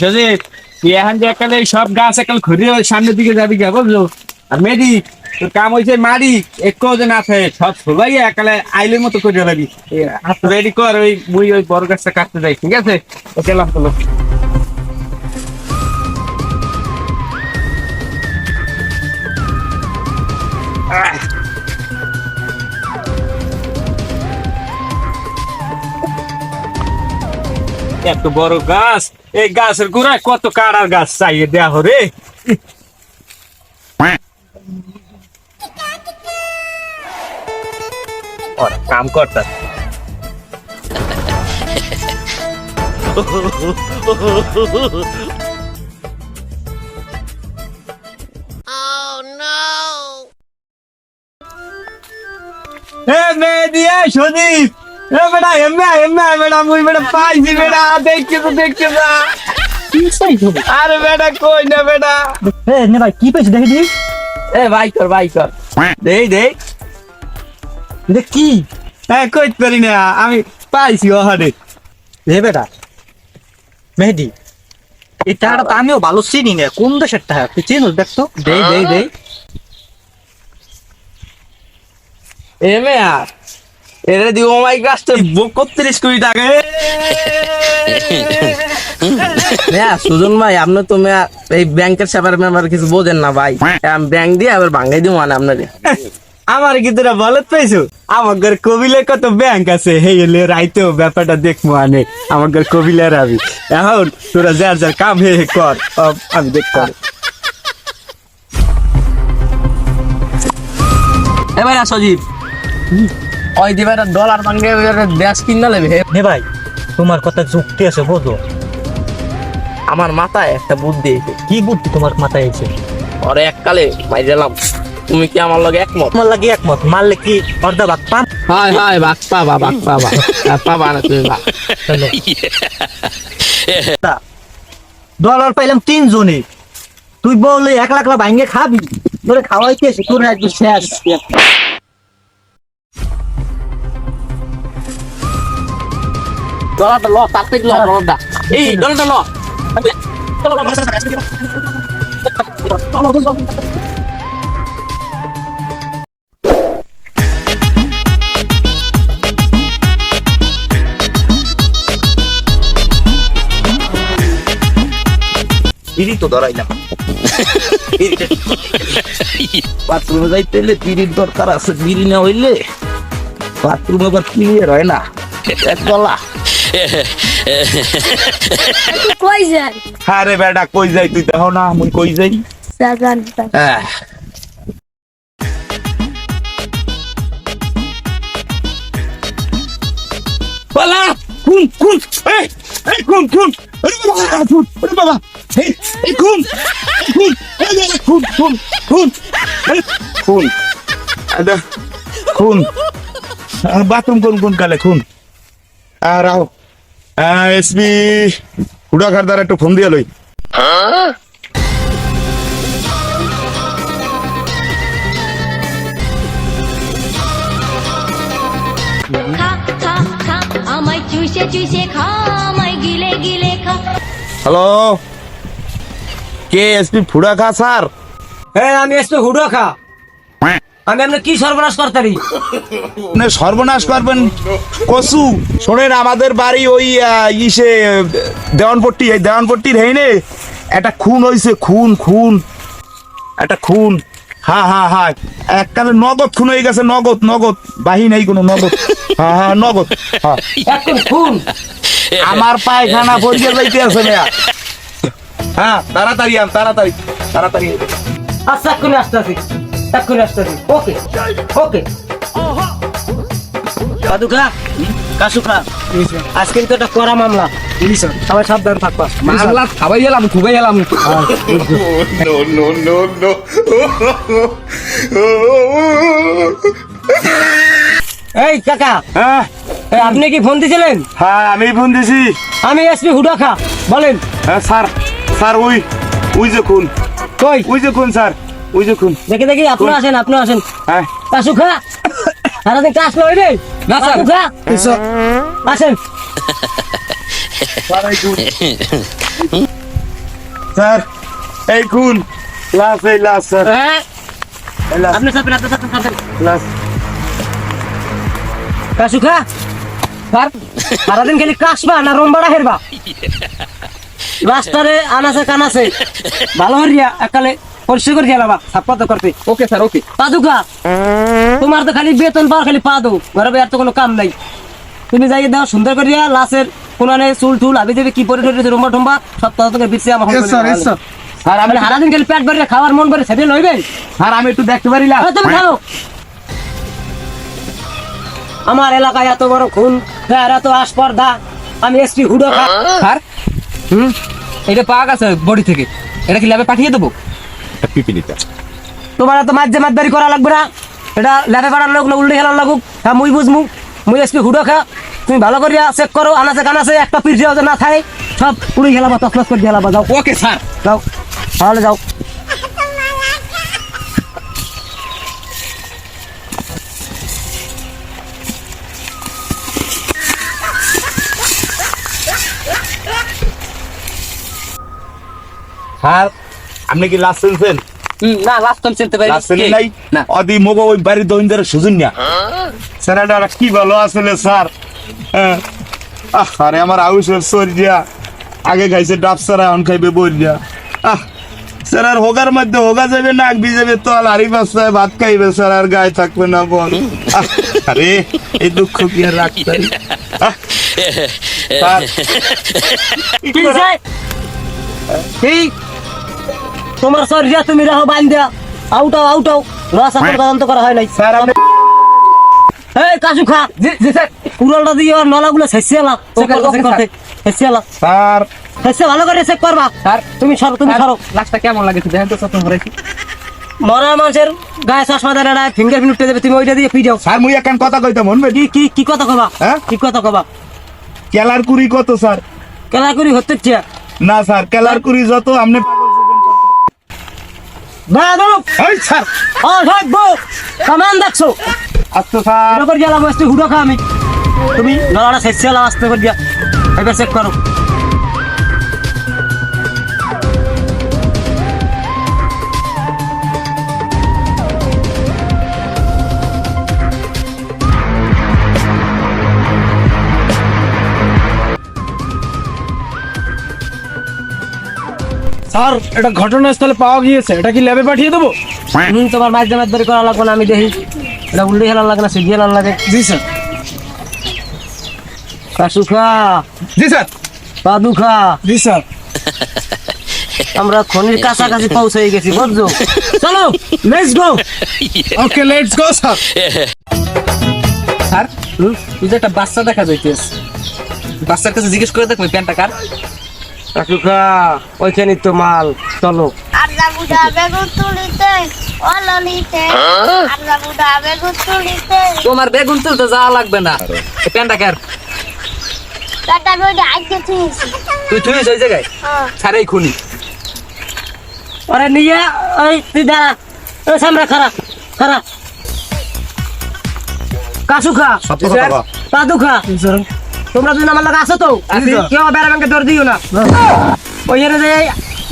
সজীব এখন যে একালে সব গাছ একাল ঘুরে সামনের দিকে যাবি গা, বুঝলো? আর মেডি তোর কাম হয়েছে মারি, একটু যে না থাকে, সব সবাই একালে আইলের মতো করে যাবি। রেডি কর, ওই মুই ওই বড় গাছটা কাটতে যাই, ঠিক আছে? ওকে লাভ এত বড় গাছ। এই গাছের গোড়ায় কত কাড়ার গাছ চাইয়ে দেয়া হরে? কাম করতা এ মেদিয়া সদীপ এ বেটা এমে এমে বেটা মুই বেটা পাইছি বেটা দেখকে তো দেখকে না আরে বেটা কই না বেটা? এ নে ভাই কি পেয়েছি দেখি দিই এ ভাই কর ভাই কর। দেই দেই। দেখ কি? হ্যাঁ কইতে পারি না আমি পাইছি ওহারে রে বেটা মেহেদি এই টাকাটা তো আমিও ভালো চিনি না। কোন দেশের টাকা? তুই চিনিস দেখ তো। দেই দেই দেই। এমে আর? এরে দিব মাই গাছ তো বকত্রিশ কোটি টাকা হ্যাঁ সুজন ভাই আপনি তো এই ব্যাংকের ব্যাপারে মেম্বার কিছু বোঝেন না ভাই। ব্যাংক দিয়ে আবার ভাঙাই দিব মানে আপনাকে আমার কি তোরা বলত পাইছো? আমার ঘর কবিলের কত ব্যাংক আছে হে এলে রাইতেও ব্যাপারটা দেখব আনে আমার ঘর কবিলের আমি। এখন তোরা যার যার কাম হে হে কর আম, দেখতে পারি এবার সজীব। ওই দিবে একটা ডলার ভাঙে দেশ কিনা নে ভাই তোমার কথা যুক্তি আছে বোঝো। আমার মাথায় একটা বুদ্ধি এসে কি বুদ্ধি তোমার মাথায় এসে ওরে এককালে দিলাম তুমি কি আমার লগে একমত? তোমার লাগে একমত মারলে কি অর্ধা ভাগ পাম? হাই হাই বাক পাবা বাক পাবা। আর পাবা না তুমি ডলার পাইলাম তিনজনে। তুই বললে এক লাখ লাখ ভাঙ্গে খাবি। তোরে খাওয়াইতেছি তোর শেষ। ডলারটা ল তাড়াতাড়ি ল ডলারটা এই ডলারটা ল। বিড়ি তো ধরাইলাম। আছে বিড়ি না হইলে বাথরুমে আবার ক্লিয়ার হয় না। এক গলা কই যান হ্যাঁ রে বেটা কই যাই তুই? দেখো না আমি কই যাই? হ্যাঁ। পালা! খুন খুন! এই খুন খুন! আরে বাবা আরে এই এই খুন খুন বাথরুম কোন কোন কালে খুন? আর আও এসবি হুডা খারদার একটু ফোন দিয়া লই। খা খা খা আমায় চুষে চুষে খা আমায় গিলে গিলে খা। হ্যালো? কে এসপি ফুডা খা স্যার? হ্যাঁ আমি এসে হুডো খা আমি আপনার কি সর্বনাশ করতারি? আপনি সর্বনাশ করবেন কসু। শোনেন আমাদের বাড়ি ওই আহ, ইসে আহ, দেওয়ানপট্টি এই দেওয়ানপট্টির হেইনে একটা খুন হইছে খুন খুন। একটা খুন। হ্যাঁ হ্যাঁ হ্যাঁ। এককালে নগদ খুন হয়ে গেছে নগদ নগদ। বাহি নেই কোনো নগদ। হ্যাঁ হ্যাঁ নগদ। হ্যাঁ। এখন খুন? আমার পায়খানা পরিয়ে যাইতে আছে মেয়া হ্যাঁ তাড়াতাড়ি আন তাড়াতাড়ি তাড়াতাড়ি আন। আচ্ছা এক্ষুনি আসতেছি। এক্ষুনি আসতেছি ওকে ওকে কাদুকা কাসুকা আজকে তো একটা করা মামলা। সবাই সাবধান থাকবা। মামলা খাবাই এলাম খুবই এলাম। এই কাকা। হ্যাঁ? আপনি কি ফোন দিয়েছিলেন হ্যাঁ আমি ফোন দিছি। আমি এসপি হুডা খা। বলেন। হ্যাঁ স্যার। স্যার ওই ওই যে খুন কই? ওই যে খুন স্যার? ওই যে খুন। দেখে দেখি আপনি আসেন আপনি আসেন। হ্যাঁ। কাসু খা সারাদিন কাজ লই রে? না, স্যার। কাসু খা আসেন স্যার এই খুন। স্যার এই লাশ স্যার। এই আপনি চাপেন আপনি কাসুখা স্যার সারাদিন খালি কাশবা না রম্বাড়া হেরবা? রাস্তারে আনাছে কানাছে ভালো হরিয়া একালে পরিষ্কার করে সাপ্পা তো করতে ওকে স্যার ওকে পাদুকা তোমার তো খালি বেতন পাও খালি পা দো ঘরে আর তো কোনো কাম নাই তুমি যাই দাও সুন্দর করিয়া লাশের কোনানে চুল টুল আবি যাবে কি পরে ধরে টুম্বা সব তত আমার স্যার আমি খালি পেট ভরিয়া খাওয়ার মন করে সেদিন লইবে স্যার আমি একটু দেখতে পারিলাম আরে তুমি খাও আমার এলাকায় এত বড় খুন ফের এত আসপর্দা আমি এসপি হুডো খা স্যার হুম এটা পাওয়া গেছে বডি থেকে এটা কি ল্যাবে পাঠিয়ে দেবো পিপিলিটা তোমার এত মাঝে মাঝদারি করা লাগবে না। এটা ল্যাবে পাড়ার লোক না উল্টে খেলার লাগুক হ্যাঁ মুই বুঝমু। মুই এসপি হুডো খা। তুমি ভালো করিয়া চেক করো আনাচে কানাচে একটা পিস যে না থাকে। সব উড়ি খেলাবা তসলস করে খেলাবা যাও। ওকে স্যার যাও। তাহলে যাও। স্যার আপনি কি লাশ শুনছেন হুম, না লাস্ট টাইম চিনতে পারি লাশ নাই? না। অদি মগো ওই বাড়ি দইন্দার সুজন না। স্যার এটা কি ভালো আসলে স্যার? হ্যাঁ। আহ আরে আমার আউসের সরিয়া আগে খাইছে ডাব সারা এখন খাইবে বইরিয়া আহ স্যার আর হোগার মধ্যে হোগা যাবে নাক যাবে তল আরি বাসায় ভাত খাইবে স্যার আর গায়ে থাকবে না বল। আরে এই দুঃখ কি আর রাখতে পারি? স্যার, কি হইছে? কি? তোমার শরীরে তুমি রাহো বান্ধা আউটাও আউটাও রস এখন তদন্ত করা হয় নাই। স্যার আপনি এই কাজু খা। জি জি স্যার উড়ালটা দিয়ে ওর নলাগুলো শেষিয়ালা শেষিয়ালা স্যার শেষে ভালো করে চেক করবা। স্যার তুমি সরো তুমি সরো। লাস্টটা কেমন লাগে দেখেন তো সত্য করেছি মরা মানুষের গায়ে চশমা দেয় না ফিঙ্গার প্রিন্ট উঠে দেবে। তুমি ওইটা দিয়ে পিটাও স্যার মুই এখন কথা কইতাম মন কি কি কি কথা কবা? হ্যাঁ? কি কথা কবা? কেলার কুড়ি কত স্যার কেলা করি হতে না স্যার কেলার কুড়ি যত আপনি এই স্যার। সামান দেখছ? আচ্ছা স্যার। করে গেলাম আসতে হুডো খা আমি। তুমি নলাটা শেষ আসতে করে দিয়া। এবার চেক করো। স্যার এটা ঘটনাস্থলে পাওয়া গিয়েছে। এটা কি ল্যাবে পাঠিয়ে দেবো? হুম তোমার মাঝে মাঝে করা লাগবে না আমি দেখি। এটা উল্টে খেলার লাগে না সিদ্ধি খেলার লাগে। জি স্যার। কাসুখা। জি স্যার। পাদুখা। জি স্যার। আমরা খনির কাছাকাছি পৌঁছে গেছি বুঝছ? চলো let's go okay let's go sir. Sir তুই যে একটা বাচ্চা দেখা যাইতেস বাচ্চার কাছে জিজ্ঞেস করে দেখবে প্যান্টটা কার? কাসুখা ওইখানে তো মাল চলো। বেগুন তুলিতে অললিতে। বেগুন তুলিতে। তোমার বেগুন তুলতে যাওয়া লাগবে না। এই কার? তুইছি তুই তুই ওই জায়গায়? হ্যাঁ। এই খুনি। আরে নিয়ে ওই তুই দাঁড়া। ওই সামনে খারাপ খারাপ কাসুখা। পাদুখা। তোমরা দুজন আমার লাগে আছো তো। কেউ বেড়া ব্যাংকে দর দিও না। ওই এর যে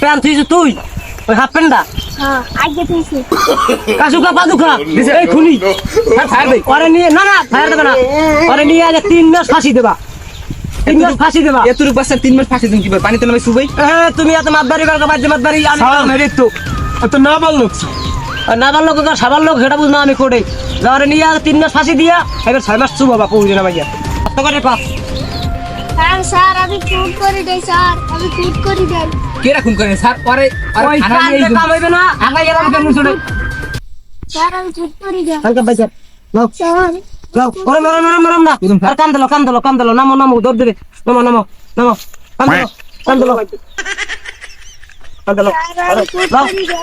প্যান্ট তুইছিস তুই? ওই হাফ প্যান্টটা? হ্যাঁ আজকে তুইছি কাসুকা পাদুকা। এই খুনি। স্যার ফায়ার দেই ওরে নিয়ে না না ফায়ার দেবে না। ওরে নিয়ে আগে তিন মাস ফাঁসি দেবা। তিন মাস ফাঁসি দেবা। তিন মাস ফাঁসি দিন কি পানি তেলে আমি সুবাই এ, তুমি এত মাতবারি করো বাজে মাতবারি আমি স্যার। তো। না নাবার লোক। আর সাবার লোক সেটা বুঝনা আমি কোটে যাওয়ারে নিয়ে আগে তিন মাস ফাঁসি দিয়া এবার ছয় মাস চুব বাপু বুঝে না ভাইয়া কত করে স্যার স্যার আমি চুট করে দেই স্যার আমি চুট করে দেই। কে রাখুন করেন স্যার পরে ওই কান্দে কাম হইবে না। আগাই গেলাম কেন শুনে স্যার আমি চুট করে দেই। হালকা বাইচার নাও স্যার যাও। ওরে মেরো মেরো মেরো না আর কান্দলো কান্দলো কান্দলো। নামো নামো দৌড় দেবে। নামো নামো নামো। যাও। করে দেই।